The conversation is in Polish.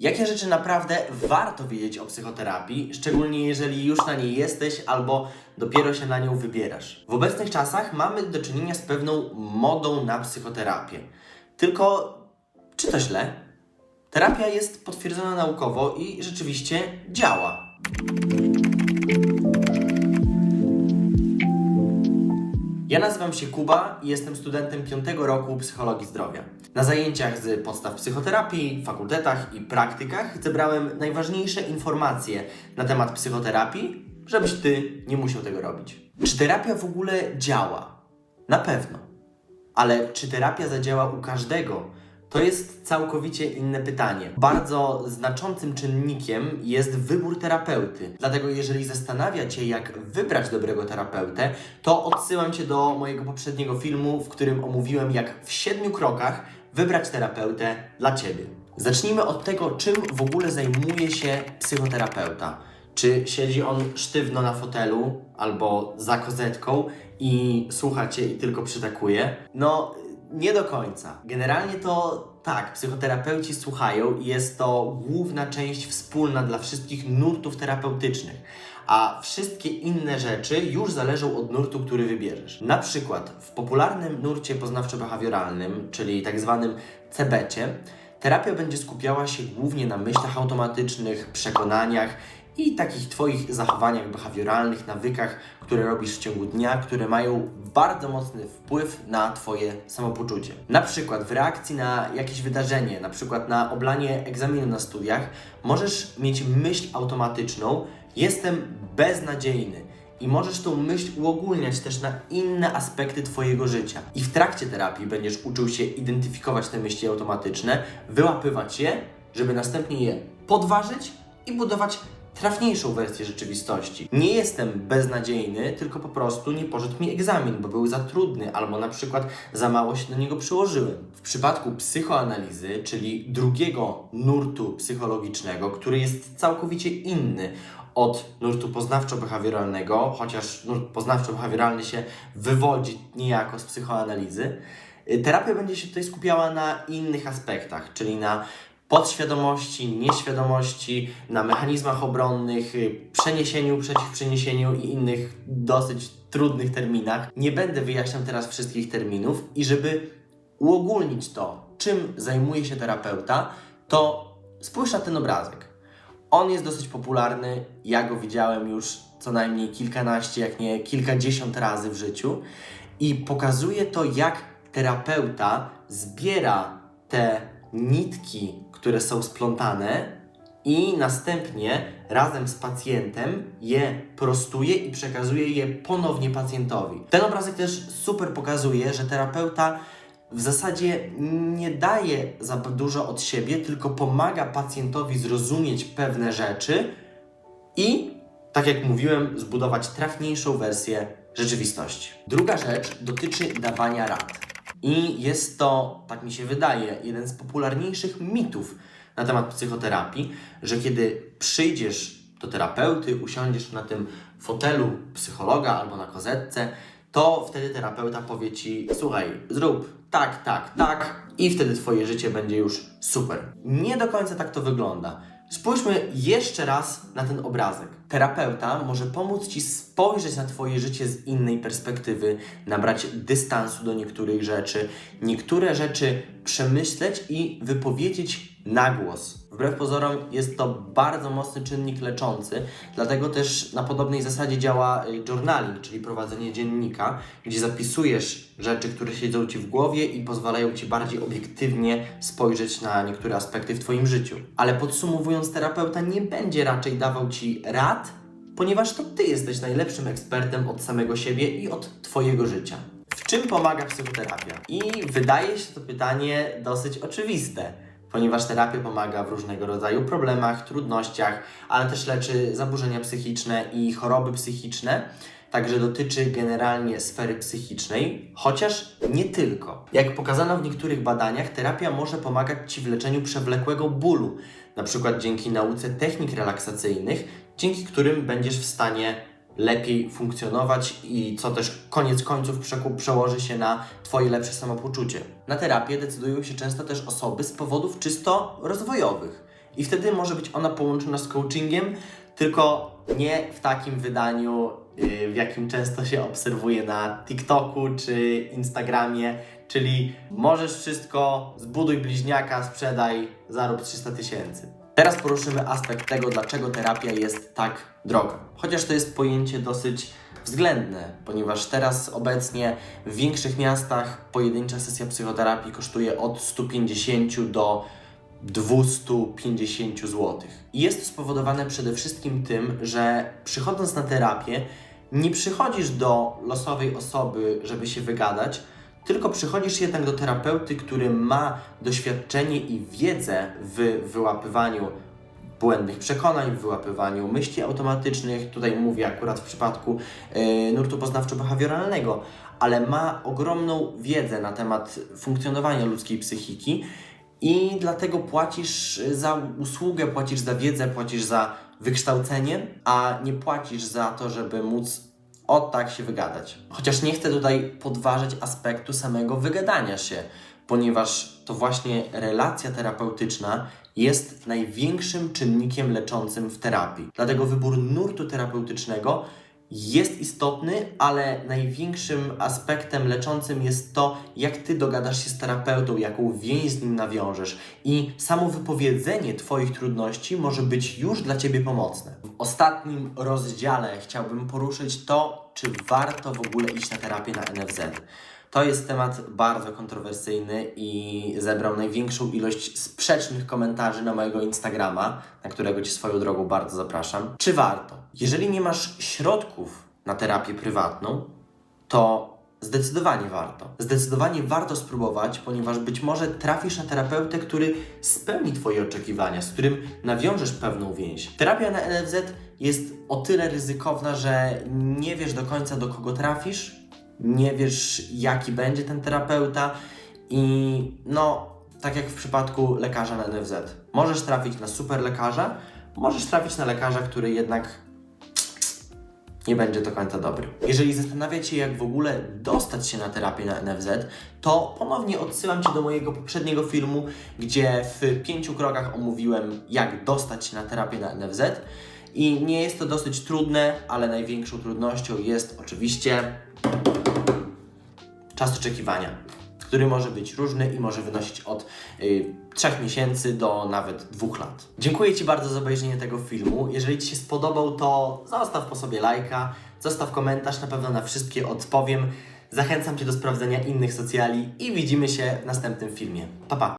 Jakie rzeczy naprawdę warto wiedzieć o psychoterapii, szczególnie jeżeli już na niej jesteś albo dopiero się na nią wybierasz? W obecnych czasach mamy do czynienia z pewną modą na psychoterapię. Tylko czy to źle? Terapia jest potwierdzona naukowo i rzeczywiście działa. Ja nazywam się Kuba i jestem studentem piątego roku psychologii zdrowia. Na zajęciach z podstaw psychoterapii, fakultetach i praktykach zebrałem najważniejsze informacje na temat psychoterapii, żebyś ty nie musiał tego robić. Czy terapia w ogóle działa? Na pewno. Ale czy terapia zadziała u każdego? To jest całkowicie inne pytanie. Bardzo znaczącym czynnikiem jest wybór terapeuty. Dlatego, jeżeli zastanawia Cię, jak wybrać dobrego terapeutę, to odsyłam Cię do mojego poprzedniego filmu, w którym omówiłem, jak w siedmiu krokach wybrać terapeutę dla Ciebie. Zacznijmy od tego, czym w ogóle zajmuje się psychoterapeuta. Czy siedzi on sztywno na fotelu albo za kozetką i słucha cię i tylko przytakuje? No, nie do końca. Generalnie to tak, psychoterapeuci słuchają i jest to główna część wspólna dla wszystkich nurtów terapeutycznych. A wszystkie inne rzeczy już zależą od nurtu, który wybierzesz. Na przykład w popularnym nurcie poznawczo-behawioralnym, czyli tak zwanym CBC, terapia będzie skupiała się głównie na myślach automatycznych, przekonaniach i takich Twoich zachowaniach behawioralnych, nawykach, które robisz w ciągu dnia, które mają bardzo mocny wpływ na Twoje samopoczucie. Na przykład w reakcji na jakieś wydarzenie, na przykład na oblanie egzaminu na studiach, możesz mieć myśl automatyczną: Jestem beznadziejny. I możesz tą myśl uogólniać też na inne aspekty Twojego życia. I w trakcie terapii będziesz uczył się identyfikować te myśli automatyczne, wyłapywać je, żeby następnie je podważyć i budować trafniejszą wersję rzeczywistości. Nie jestem beznadziejny, tylko po prostu nie poszedł mi egzamin, bo był za trudny, albo na przykład za mało się do niego przyłożyłem. W przypadku psychoanalizy, czyli drugiego nurtu psychologicznego, który jest całkowicie inny od nurtu poznawczo-behawioralnego, chociaż nurt poznawczo-behawioralny się wywodzi niejako z psychoanalizy, y, terapia będzie się tutaj skupiała na innych aspektach, czyli na podświadomości, nieświadomości, na mechanizmach obronnych, y, przeniesieniu, przeciwprzeniesieniu i innych dosyć trudnych terminach. Nie będę wyjaśniał teraz wszystkich terminów i żeby uogólnić to, czym zajmuje się terapeuta, to spójrz na ten obrazek. On jest dosyć popularny, ja go widziałem już co najmniej kilkanaście, jak nie kilkadziesiąt razy w życiu i pokazuje to, jak terapeuta zbiera te nitki, które są splątane i następnie razem z pacjentem je prostuje i przekazuje je ponownie pacjentowi. Ten obrazek też super pokazuje, że terapeuta w zasadzie nie daje za dużo od siebie, tylko pomaga pacjentowi zrozumieć pewne rzeczy i, tak jak mówiłem, zbudować trafniejszą wersję rzeczywistości. Druga rzecz dotyczy dawania rad. I jest to, tak mi się wydaje, jeden z popularniejszych mitów na temat psychoterapii, że kiedy przyjdziesz do terapeuty, usiądziesz na tym fotelu psychologa albo na kozetce, to wtedy terapeuta powie ci: Słuchaj, zrób tak, tak, tak, i wtedy Twoje życie będzie już super. Nie do końca tak to wygląda. Spójrzmy jeszcze raz na ten obrazek. Terapeuta może pomóc Ci spojrzeć na Twoje życie z innej perspektywy, nabrać dystansu do niektórych rzeczy, niektóre rzeczy przemyśleć i wypowiedzieć na głos. Wbrew pozorom jest to bardzo mocny czynnik leczący, dlatego też na podobnej zasadzie działa y, journaling, czyli prowadzenie dziennika, gdzie zapisujesz rzeczy, które siedzą Ci w głowie i pozwalają Ci bardziej obiektywnie spojrzeć na niektóre aspekty w Twoim życiu. Ale podsumowując, terapeuta nie będzie raczej dawał Ci rad, ponieważ to Ty jesteś najlepszym ekspertem od samego siebie i od Twojego życia. W czym pomaga psychoterapia? I wydaje się to pytanie dosyć oczywiste ponieważ terapia pomaga w różnego rodzaju problemach, trudnościach, ale też leczy zaburzenia psychiczne i choroby psychiczne. Także dotyczy generalnie sfery psychicznej, chociaż nie tylko. Jak pokazano w niektórych badaniach, terapia może pomagać Ci w leczeniu przewlekłego bólu, na przykład dzięki nauce technik relaksacyjnych, dzięki którym będziesz w stanie lepiej funkcjonować i co też koniec końców przełoży się na Twoje lepsze samopoczucie. Na terapię decydują się często też osoby z powodów czysto rozwojowych. i wtedy może być ona połączona z coachingiem, tylko nie w takim wydaniu, yy, w jakim często się obserwuje na TikToku czy Instagramie, czyli możesz wszystko, zbuduj bliźniaka, sprzedaj, zarób 300 tysięcy. Teraz poruszymy aspekt tego, dlaczego terapia jest tak droga. Chociaż to jest pojęcie dosyć względne, ponieważ teraz obecnie w większych miastach pojedyncza sesja psychoterapii kosztuje od 150 do 250 zł. Jest to spowodowane przede wszystkim tym, że przychodząc na terapię, nie przychodzisz do losowej osoby, żeby się wygadać, tylko przychodzisz jednak do terapeuty, który ma doświadczenie i wiedzę w wyłapywaniu błędnych przekonań, w wyłapywaniu myśli automatycznych. Tutaj mówię akurat w przypadku e, nurtu poznawczo-behawioralnego, ale ma ogromną wiedzę na temat funkcjonowania ludzkiej psychiki i dlatego płacisz za usługę, płacisz za wiedzę, płacisz za wykształcenie, a nie płacisz za to, żeby móc o tak się wygadać. Chociaż nie chcę tutaj podważać aspektu samego wygadania się, ponieważ to właśnie relacja terapeutyczna jest największym czynnikiem leczącym w terapii. Dlatego wybór nurtu terapeutycznego jest istotny, ale największym aspektem leczącym jest to, jak ty dogadasz się z terapeutą, jaką więź z nim nawiążesz. I samo wypowiedzenie Twoich trudności może być już dla ciebie pomocne. W ostatnim rozdziale chciałbym poruszyć to, czy warto w ogóle iść na terapię na NFZ. To jest temat bardzo kontrowersyjny i zebrał największą ilość sprzecznych komentarzy na mojego Instagrama, na którego Cię swoją drogą bardzo zapraszam. Czy warto? Jeżeli nie masz środków na terapię prywatną, to zdecydowanie warto. Zdecydowanie warto spróbować, ponieważ być może trafisz na terapeutę, który spełni Twoje oczekiwania, z którym nawiążesz pewną więź. Terapia na NFZ jest o tyle ryzykowna, że nie wiesz do końca do kogo trafisz, nie wiesz jaki będzie ten terapeuta i no, tak jak w przypadku lekarza na NFZ. Możesz trafić na super lekarza, możesz trafić na lekarza, który jednak nie będzie do końca dobry. Jeżeli zastanawiacie się, jak w ogóle dostać się na terapię na NFZ, to ponownie odsyłam Cię do mojego poprzedniego filmu, gdzie w pięciu krokach omówiłem, jak dostać się na terapię na NFZ. I nie jest to dosyć trudne, ale największą trudnością jest oczywiście czas oczekiwania, który może być różny i może wynosić od y, 3 miesięcy do nawet 2 lat. Dziękuję Ci bardzo za obejrzenie tego filmu. Jeżeli Ci się spodobał, to zostaw po sobie lajka, zostaw komentarz, na pewno na wszystkie odpowiem. Zachęcam Cię do sprawdzenia innych socjali i widzimy się w następnym filmie. Pa, pa!